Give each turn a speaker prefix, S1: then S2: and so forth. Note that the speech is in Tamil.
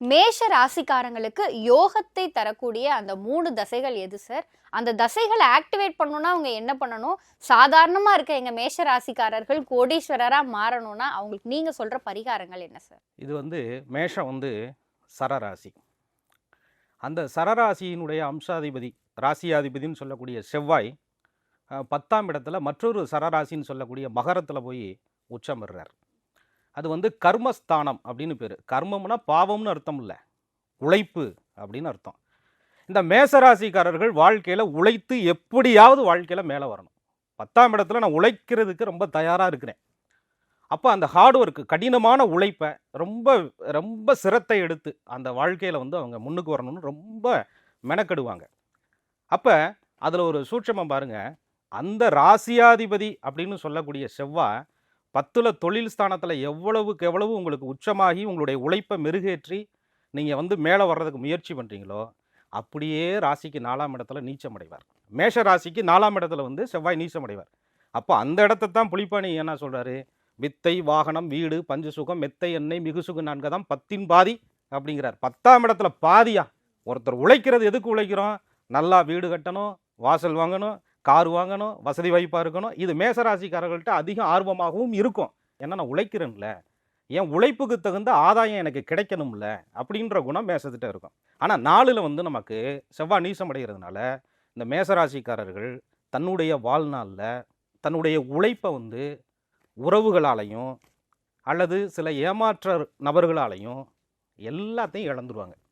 S1: மேஷ ராசிக்காரங்களுக்கு யோகத்தை தரக்கூடிய அந்த மூணு தசைகள் எது சார் அந்த தசைகளை ஆக்டிவேட் பண்ணணும்னா அவங்க என்ன பண்ணணும்? சாதாரணமா இருக்க எங்க மேஷ ராசிக்காரர்கள் கோடீஸ்வரரா மாறணும்னா அவங்களுக்கு நீங்க சொல்ற பரிகாரங்கள் என்ன சார்
S2: இது வந்து மேஷம் வந்து சரராசி. அந்த சரராசியினுடைய அம்சாதிபதி ராசியாதிபதின்னு சொல்லக்கூடிய செவ்வாய் பத்தாம் இடத்துல மற்றொரு சரராசின்னு சொல்லக்கூடிய மகரத்தில் போய் உச்சம் பெறுறார். அது வந்து கர்மஸ்தானம் அப்படின்னு பேர். கர்மம்னா பாவம்னு அர்த்தம் இல்லை. உழைப்பு அப்படின்னு அர்த்தம். இந்த மேசராசிக்காரர்கள் வாழ்க்கையில் உழைத்து எப்படியாவது வாழ்க்கையில் மேலே வரணும். பத்தாம் இடத்துல நான் உழைக்கிறதுக்கு ரொம்ப தயாராக இருக்கிறேன். அப்போ அந்த ஹார்ட் ஒர்க்கு கடினமான உழைப்பை ரொம்ப ரொம்ப சிரத்தை எடுத்து அந்த வாழ்க்கையில் வந்து அவங்க முன்னுக்கு வரணும்னு ரொம்ப மெனக்கெடுவாங்க. அப்போ அதில் ஒரு சூட்சமம் பாருங்க. அந்த ராசியாதிபதி அப்படின்னு சொல்லக்கூடிய செவ்வாய் பத்தில் தொழில் ஸ்தானத்தில் எவ்வளவுக்கு எவ்வளவு உங்களுக்கு உச்சமாகி உங்களுடைய உழைப்பை மெருகேற்றி நீங்கள் வந்து மேலே வர்றதுக்கு முயற்சி பண்ணுறீங்களோ அப்படியே ராசிக்கு நாலாம் இடத்துல நீச்சம் அடைவார் மேஷ ராசிக்கு நாலாம் இடத்துல வந்து செவ்வாய் நீச்சம் அடைவார் அப்போ அந்த இடத்த தான் புலிப்பாணி என்ன சொல்கிறாரு வித்தை வாகனம் வீடு பஞ்சு சுகம் மெத்தை எண்ணெய் மிகு சுகம் நான்கு தான் பத்தின் பாதி அப்படிங்கிறார். பத்தாம் இடத்துல பாதியா ஒருத்தர் உழைக்கிறது எதுக்கு உழைக்கிறோம்? நல்லா வீடு கட்டணும் வாசல் வாங்கணும் கார் வாங்கணும் வசதி வாய்ப்பாக இருக்கணும். இது மேசராசிக்காரர்கள்ட்ட அதிகம் ஆர்வமாகவும் இருக்கும். ஏன்னா நான் உழைக்கிறேன்ல. என் உழைப்புக்கு தகுந்த ஆதாயம் எனக்கு கிடைக்கணும்ல அப்படின்ற குணம் மேசத்திட்ட இருக்கும். ஆனால் நாளில் வந்து நமக்கு செவ்வாய் நீசம் அடைகிறதுனால இந்த மேசராசிக்காரர்கள் தன்னுடைய வாழ்நாளில் தன்னுடைய உழைப்பை வந்து உறவுகளாலையும் அல்லது சில ஏமாற்ற நபர்களாலையும் எல்லாத்தையும் இழந்துருவாங்க.